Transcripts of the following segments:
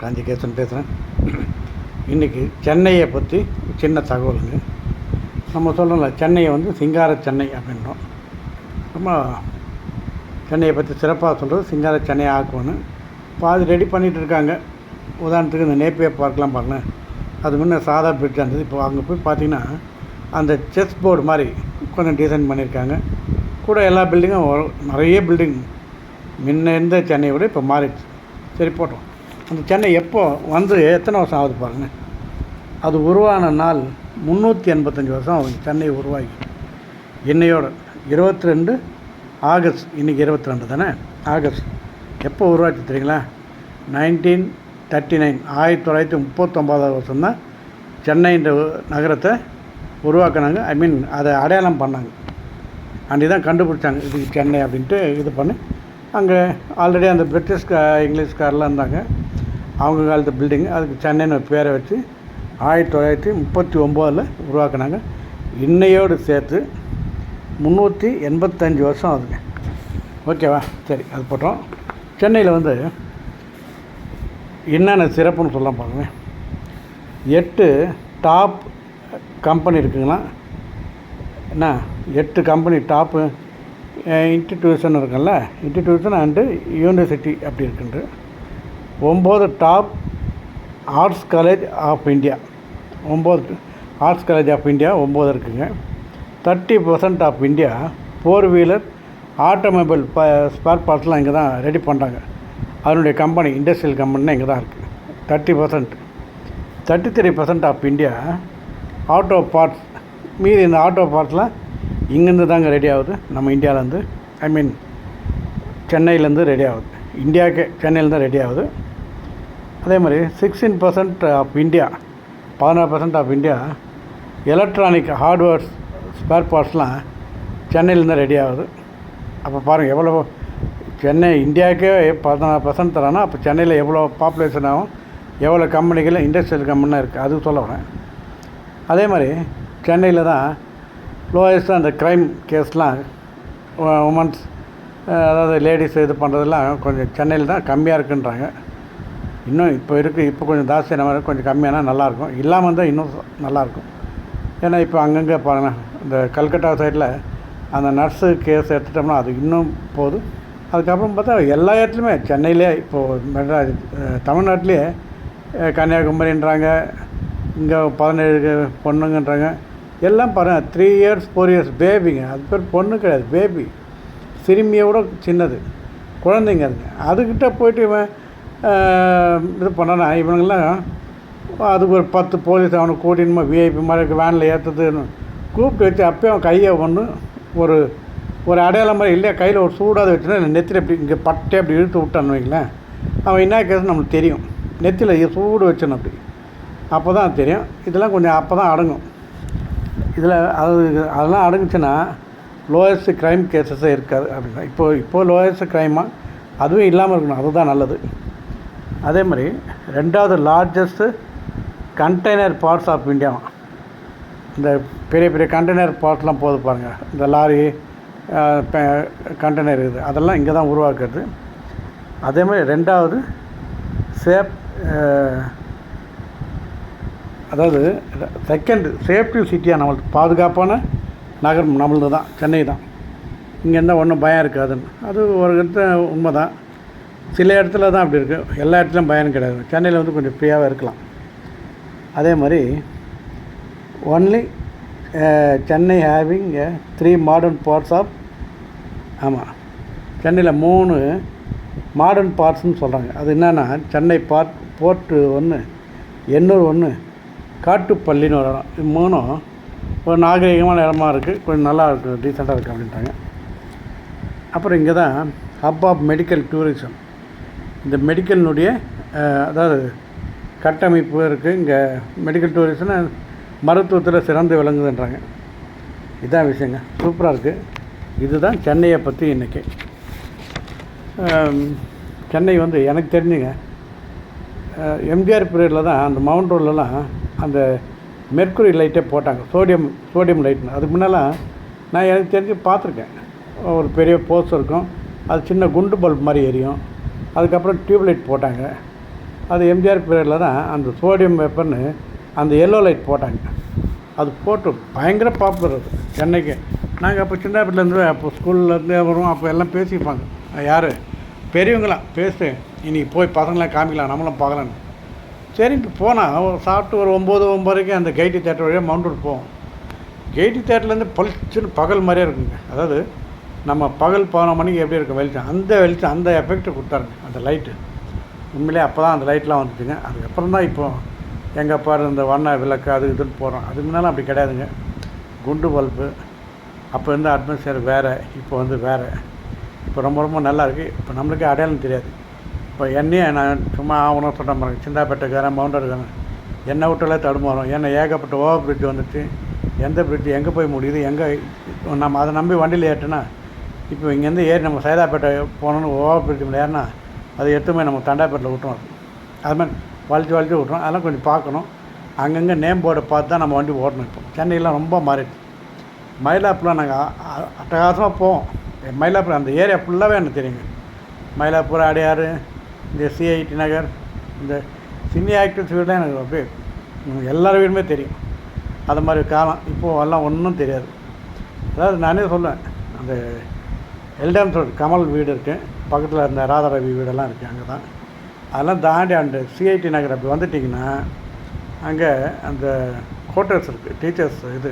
காஞ்சிகேசன் பேசுகிறேன் இன்றைக்கி சென்னையை பற்றி சின்ன தகவலுங்க. நம்ம சொல்கிறோம்ல சென்னையை வந்து சிங்கார சென்னை அப்படின்றோம் ரொம்ப சென்னையை பற்றி சிறப்பாக சொல்கிறது சிங்கார சென்னையை ஆக்குவோன்னு பாதி ரெடி பண்ணிகிட்டு இருக்காங்க. உதாரணத்துக்கு இந்த நேப்பியர் பார்க்கலாம் பாருங்களேன். அது முன்னே சாதா பிரிட்ஜ் இருந்தது. இப்போ அங்கே போய் பார்த்தீங்கன்னா அந்த செஸ் போர்டு மாதிரி கொஞ்சம் டிசைன் பண்ணியிருக்காங்க. கூட எல்லா பில்டிங்கும் நிறைய பில்டிங் முன்ன இருந்த சென்னையை விட இப்போ மாறிடுச்சு. சரி போட்டோம். அந்த சென்னை எப்போ வந்து எத்தனை வருஷம் ஆகுது பாருங்க. அது உருவான நாள் முந்நூற்றி எண்பத்தஞ்சு வருஷம் ஆகுது. சென்னை உருவாகி. என்னையோட இருபத்தி ரெண்டு ஆகஸ்ட் இன்றைக்கி இருபத்தி ரெண்டு தானே? ஆகஸ்ட். எப்போ உருவாச்சு தெரியுங்களா? நைன்டீன் தேர்ட்டி நைன் ஆயிரத்தி தொள்ளாயிரத்தி முப்பத்தொம்போதாவது வருஷம்தான் சென்னைன்ற நகரத்தை உருவாக்குனாங்க. ஐ மீன் அதை அடையாளம் பண்ணாங்க. அன்றைக்கி தான் கண்டுபிடிச்சாங்க இது சென்னை அப்படின்ட்டு இது பண்ணி. அங்கே ஆல்ரெடி அந்த பிரிட்டிஷ்கா இங்கிலீஷ்காரெலாம் இருந்தாங்க. அவங்க காலத்து பில்டிங் அதுக்கு சென்னைன்னு ஒரு பேரை வச்சு ஆயிரத்தி தொள்ளாயிரத்தி முப்பத்தி ஒம்போதில் உருவாக்குனாங்க. இன்னையோடு சேர்த்து முந்நூற்றி எண்பத்தஞ்சு வருஷம் ஆகுதுங்க. ஓகேவா? சரி அது போட்டோம். சென்னையில் வந்து என்னென்ன சிறப்புன்னு சொல்ல பாருங்க. எட்டு டாப் கம்பெனி இருக்குங்களா? என்ன? எட்டு கம்பெனி டாப்பு இன்ஸ்டிடியூஷன் இருக்குல்ல இன்ஸ்டிடியூஷன் அண்டு யூனிவர்சிட்டி அப்படி இருக்குன்ட்டு. ஒம்பது top arts college of India. ஒம்பது ஆர்ட்ஸ் காலேஜ் ஆஃப் இந்தியா ஒம்பது இருக்குங்க. Thirty percent of India four wheeler automobile ப ஸ்பேர் பார்ட்ஸ்லாம் இங்கே தான் ரெடி பண்ணுறாங்க. அதனுடைய கம்பெனி இண்டஸ்ட்ரியல் கம்பெனினா இங்கே தான் இருக்குது. Thirty percent. Thirty three percent of India auto parts மீதி இந்த ஆட்டோ பார்ட்ஸ்லாம் இங்கேருந்து தாங்க ரெடி ஆகுது. நம்ம இந்தியாவிலேருந்து ஐ மீன் சென்னையிலேருந்து ரெடி ஆகுது. இந்தியாவுக்கு சென்னையிலேருந்து ரெடி ஆகுது. அதே மாதிரி சிக்ஸ்டீன் பர்சன்ட் ஆஃப் இந்தியா பதினாறு percent of India electronic hardwares spare பார்ட்ஸ்லாம் சென்னையிலேருந்து ரெடி ஆகுது. அப்போ பாருங்கள் எவ்வளோ சென்னை இந்தியாவுக்கே பதினாறு பர்சன்ட் தரானா அப்போ சென்னையில் எவ்வளோ பாப்புலேஷன் ஆகும் எவ்வளோ கம்பெனிகள் இண்டஸ்ட்ரியல் கம்பெனிலாம் இருக்குது அது சொல்ல வரேன். அதே மாதிரி சென்னையில் தான் லோயஸ்ட்டாக அந்த க்ரைம் கேஸ்லாம் உமன்ஸ் அதாவது லேடிஸ் இது பண்ணுறதெல்லாம் கொஞ்சம் சென்னையில் தான் கம்மியாக இருக்குன்றாங்க. இன்னும் இப்போ இருக்குது இப்போ கொஞ்சம் ஜாஸ்தியான நம்ம கொஞ்சம் கம்மியானா நல்லாயிருக்கும் இல்லாமல் இருந்தால் இன்னும் நல்லாயிருக்கும் ஏன்னா இப்போ அங்கங்கே பாருங்கள் இந்த கல்கட்டா சைடில் அந்த நர்ஸு கேஸ் எடுத்துட்டோம்னா அது இன்னும் போதும் அதுக்கப்புறம் பார்த்தா எல்லா இடத்துலையுமே சென்னையிலே இப்போது மெட்ராஸ் தமிழ்நாட்டிலே கன்னியாகுமரின்றாங்க இங்கே பதினேழு பொண்ணுங்கன்றாங்க. எல்லாம் பாருங்கள் த்ரீ இயர்ஸ் ஃபோர் இயர்ஸ் பேபிங்க அது பேர் பொண்ணு கிடையாது பேபி சிறுமியை விட சின்னது. குழந்தைங்க அதுங்க. அதுக்கிட்ட போயிட்டு இவன் இது பண்ணனா இவனுங்கெல்லாம் அதுக்கு ஒரு பத்து போலீஸ் அவனை கூட்டின்னு விஐபி மாதிரி வேனில் ஏற்றுறதுன்னு கூப்பிட்டு வச்சு அப்போயும் அவன் கையை ஒன்று ஒரு ஒரு அடையாளம் மாதிரி இல்லையா? கையில் ஒரு சூடாக வச்சுன்னா நெத்தியில் இப்படி இங்கே பட்டே அப்படி இழுத்து விட்டான்னு வைங்களேன். அவன் என்ன கேஸ் நம்மளுக்கு தெரியும். நெத்தியில் சூடு வச்சணும் அப்படி. அப்போ தான் தெரியும். இதெல்லாம் கொஞ்சம் அப்போ தான் அடங்கும். இதில் அது அதெல்லாம் அடங்குச்சுன்னா லோயஸ்ட் க்ரைம் கேசஸே இருக்காது. அப்படின்னா இப்போது இப்போது லோயஸ்ட் க்ரைமாக அதுவும் இல்லாமல் இருக்கணும். அதுதான் நல்லது. அதே மாதிரி ரெண்டாவது largest container parts of India இந்த பெரிய பெரிய கண்டெய்னர் பார்ட்ஸ்லாம் போகுது பாருங்கள் இந்த லாரி கண்டெய்னர் இருக்குது. அதெல்லாம் இங்கே தான் உருவாக்குறது. அதே மாதிரி ரெண்டாவது சேஃப் அதாவது செகண்ட் சேஃப்டி சிட்டியாக நம்மளுக்கு பாதுகாப்பான நகரம் நம்மளது தான் சென்னை தான். இங்கே என்ன ஒன்றும் பயம் இருக்காதுன்னு. அது ஒரு இடத்துல உண்மை தான் சில இடத்துல தான் அப்படி இருக்குது எல்லா இடத்துலையும் பயன் கிடையாது. சென்னையில் வந்து கொஞ்சம் ஃப்ரீயாகவே இருக்கலாம். அதே மாதிரி only Chennai having three modern parts of ஆமாம் சென்னையில் மூணு மாடர்ன் பார்ட்ஸ்னு சொல்கிறாங்க அது என்னென்னா சென்னை பார்ட் போர்ட்டு ஒன்று எண்ணூர் ஒன்று காட்டுப்பள்ளின்னு ஒரு இடம். இது மூணும் ஒரு நாகரிகமான இடமா இருக்குது கொஞ்சம் நல்லா இருக்குது டீசெண்டாக இருக்குது அப்படின்ட்டாங்க. அப்புறம் இங்கே தான் ஹப் ஆஃப் மெடிக்கல் டூரிசம் இந்த மெடிக்கலினுடைய அதாவது கட்டமைப்பு இருக்குது இங்கே மெடிக்கல் டூரிசம்னா மருத்துவத்தில் சிறந்து விளங்குதுன்றாங்க. இதுதான் விஷயங்க. சூப்பராக இருக்குது இதுதான் சென்னையை பற்றி இன்றைக்கி சென்னை வந்து எனக்கு தெரிஞ்சுங்க எம்ஜிஆர் பீரியடில் தான் அந்த மவுண்ட் ரோட்லலாம் அந்த மெர்க்குரி லைட்டே போட்டாங்க. சோடியம் சோடியம் லைட்னு அதுக்கு முன்னெல்லாம் நான் எனக்கு தெரிஞ்சு பார்த்துருக்கேன். ஒரு பெரிய போஸ்ட் இருக்கும். அது சின்ன குண்டு பல்ப் மாதிரி எரியும். அதுக்கப்புறம் டியூப்லைட் போட்டாங்க. அது எம்ஜிஆர் பீரியடில் தான் அந்த சோடியம் பேப்பர்னு அந்த எல்லோ லைட் போட்டாங்க. அது போட்டு பயங்கர பாப்புலர் அது சென்னைக்கு. நாங்கள் அப்போ சின்ன பிள்ளைலேருந்து அப்போ ஸ்கூல்லேருந்தே வரும் அப்போ எல்லாம் பேசிப்பாங்க. யார்? பெரியவங்களாம் பேசு. இன்றைக்கி போய் பசங்களாம் காமிக்கலாம் நம்மளும் பார்க்கலான்னு சரின்ட்டு போனால் ஒரு சாப்பிட்டு ஒரு ஒம்பது ஒம்பதுக்கு அந்த கைட்டி தேட்டர் வழியாக மவுண்ட் ரோட் போவோம். கைட்டி தேட்டர்லேருந்து பளிச்சுன்னு பகல் மாதிரியே இருக்குங்க. அதாவது நம்ம பகல் பதினொரு மணிக்கு எப்படி இருக்கும் வெளிச்சம்? அந்த வெளிச்சம் அந்த எஃபெக்ட் கொடுத்தாருங்க அந்த லைட்டு உண்மையிலே அப்போ தான் அந்த லைட்லாம் வந்துச்சுங்க. அதுக்கப்புறம் தான் இப்போ எங்கே பாரு இந்த வண்ண விளக்கு அது இதுன்னு போகிறோம் அதுக்கு முன்னால் அப்படி கிடையாதுங்க. குண்டு பல்பு அப்போ இருந்த அட்மாஸ்பியர் வேறு இப்போ வந்து வேறு. இப்போ ரொம்ப ரொம்ப நல்லா இருக்குது இப்போ நம்மளுக்கே அடையாளம் தெரியாது. இப்போ என்னையே நான் சும்மா ஆகணும் சொல்ல மாதிரி சிந்தாப்பேட்டைக்காரன் மவுண்டருக்காரன் என்னை விட்டாலே தடுமாறும். ஏன்னா ஏகப்பட்ட ஓவர் பிரிட்ஜ் வந்துட்டு எந்த பிரிட்ஜ் எங்கே போய் முடியுது? எங்கே நம்ம அதை நம்பி வண்டியில் ஏட்டுனா இப்போ இங்கேருந்து ஏறி நம்ம சைதாப்பேட்டை போகணுன்னு ஓவா பிரிட்ஜ் மேலே அது எடுத்துமே நம்ம தண்டாப்பேட்டில் விட்டுரும் அது. மாதிரி வலிச்சு வலிச்சு விட்றோம் அதெல்லாம் கொஞ்சம் பார்க்கணும். அங்கங்கே நேம் போர்டை பார்த்து தான் நம்ம வண்டி ஓட்டணும் இப்போ. சென்னையெலாம் ரொம்ப மாறிடுச்சு. மயிலாப்பூரில் நாங்கள் அட்டகாசமாக போவோம். மயிலாப்பூர் அந்த ஏரியா ஃபுல்லாகவே எனக்கு தெரியுங்க. மயிலாப்பூர் அடையாறு இந்த சிஐடி நகர் இந்த சினி ஆக்டர்ஸ் வீடுலாம் எனக்கு அப்படியே எல்லார் வீடுமே தெரியும். அது மாதிரி காலம். இப்போது எல்லாம் ஒன்றும் தெரியாது. அதாவது நானே சொல்லுவேன். அந்த எல்டன் ரோடு கமல் வீடு இருக்குது பக்கத்தில் இந்த ராதாரவி வீடெல்லாம் இருக்குது அங்கே தான். அதெல்லாம் தாண்டி அந்த சிஐடி நகர் அப்படி வந்துட்டிங்கன்னா அங்கே அந்த குவார்ட்டர்ஸ் இருக்குது டீச்சர்ஸ் இது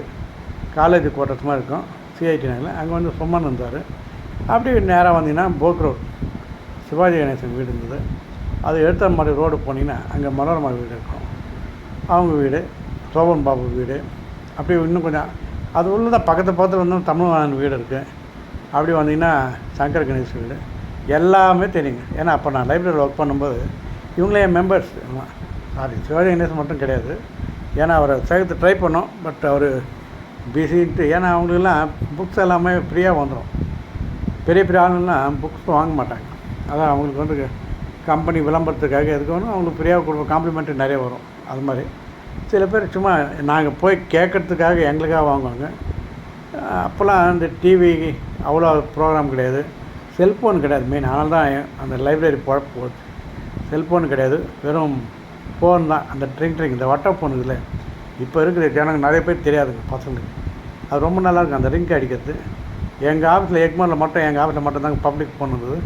காலேஜ் குவார்ட்டர்ஸ் மாதிரி இருக்கும். சிஐடி நகரில். அங்கே வந்து சும்மன் இருந்தார். அப்படி நேராக வந்தீங்கன்னா போக் ரோட். சிவாஜி கணேசன் வீடு இருந்தது. அது எடுத்த மாதிரி ரோடு போனீங்கன்னா அங்கே மனோரமா வீடு இருக்கும். அவங்க வீடு சோபன் பாபு வீடு. அப்படியே இன்னும் கொஞ்சம் அது உள்ள தான் பக்கத்து பக்கத்தில் வந்து தமிழ்வாணன் வீடு இருக்குது அப்படி வந்தீங்கன்னா சங்கர் கணேஷ் வீடு. எல்லாமே தெரியுங்க. ஏன்னா அப்போ நான் லைப்ரரியில் ஒர்க் பண்ணும்போது இவங்களே என் மெம்பர்ஸ் சாரி சிவாஜி கணேஷ் மட்டும் கிடையாது. ஏன்னா அவரை சேர்த்து ட்ரை பண்ணோம். பட் அவர் பிஸின்ட்டு ஏன்னா அவங்களுக்கெல்லாம் புக்ஸ் எல்லாமே ஃப்ரீயாக வந்துடும் பெரிய பெரிய ஆளுங்கள்லாம் புக்ஸ் வாங்க மாட்டாங்க. அதான் அவங்களுக்கு வந்து கம்பெனி விளம்பரத்துக்காக எதுக்கணும் அவங்களுக்கு ஃப்ரீயாக கொடுப்போம் காம்ப்ளிமெண்ட்டு நிறைய வரும். அது மாதிரி. சில பேர் சும்மா நாங்கள் போய் கேட்குறதுக்காக எங்களுக்காக வாங்குவாங்க. அப்போல்லாம் இந்த டிவி அவ்வளோ ப்ரோக்ராம் கிடையாது. செல்ஃபோன் கிடையாது. மெயின் ஆனால் தான் அந்த லைப்ரரி பொழப்பு போச்சு. செல்ஃபோன் கிடையாது. வெறும் ஃபோன் தான். அந்த ட்ரிங் ட்ரிங். இந்த வட்ட ஃபோன் இதில் இப்போ இருக்கிற ஜனங்க நிறைய பேர் தெரியாதுங்க பசங்களுக்கு அது ரொம்ப நல்லாயிருக்கும் அந்த ரிங்க் அடிக்கிறது. எங்கள் ஆஃபீஸில் எக்மோரில் மட்டும் எங்கள் ஆஃபீஸில் மட்டும் தாங்க பப்ளிக் ஃபோன் இருந்தது.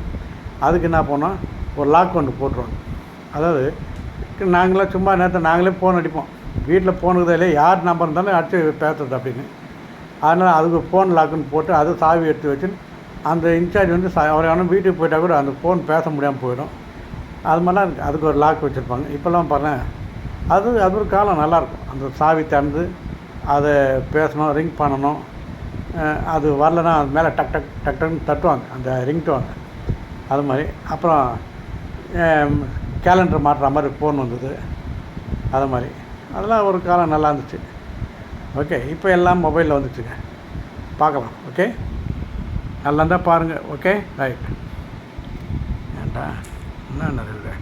அதுக்கு என்ன பண்ணோம்? ஒரு லாக் ஒன்று போட்டுருவாங்க. அதாவது நாங்களாம் சும்மா நேரத்தை நாங்களே ஃபோன் அடிப்போம். வீட்டில் ஃபோனுக்கு இல்லையா? யார் நம்பர் இருந்தாலும் அடிச்சு பேசுறது அப்படின்னு. அதனால் அதுக்கு ஃபோன் லாக்குன்னு போட்டு அது சாவி எடுத்து வச்சு அந்த இன்சார்ஜ் வந்து சா- அவர் ஆனால் வீட்டுக்கு போயிட்டால் கூட அந்த ஃபோன் பேச முடியாமல் போயிடும். அது மாதிரிலாம் அதுக்கு ஒரு லாக் வச்சுருப்பாங்க. இப்போல்லாம் பாருங்கள் அது அது ஒரு காலம் நல்லாயிருக்கும் அந்த சாவி திறந்து அதை பேசணும் ரிங் பண்ணணும். அது வரலன்னா அது மேலே டக் டக் டக் டக்னு தட்டுவாங்க. அந்த ரிங் டோன் அது மாதிரி. அப்புறம் கேலண்டர் மாட்டுற மாதிரி ஃபோன் வந்தது. அது மாதிரி. அதெல்லாம் ஒரு காலம் நல்லா இருந்துச்சு. ஓகே இப்போ எல்லாம் மொபைலில் வந்துட்டுருங்க பார்க்கலாம் ஓகே? நல்லா இருந்தால் பாருங்கள் ஓகே? ரைட் ஏண்டா என்ன இருக்குது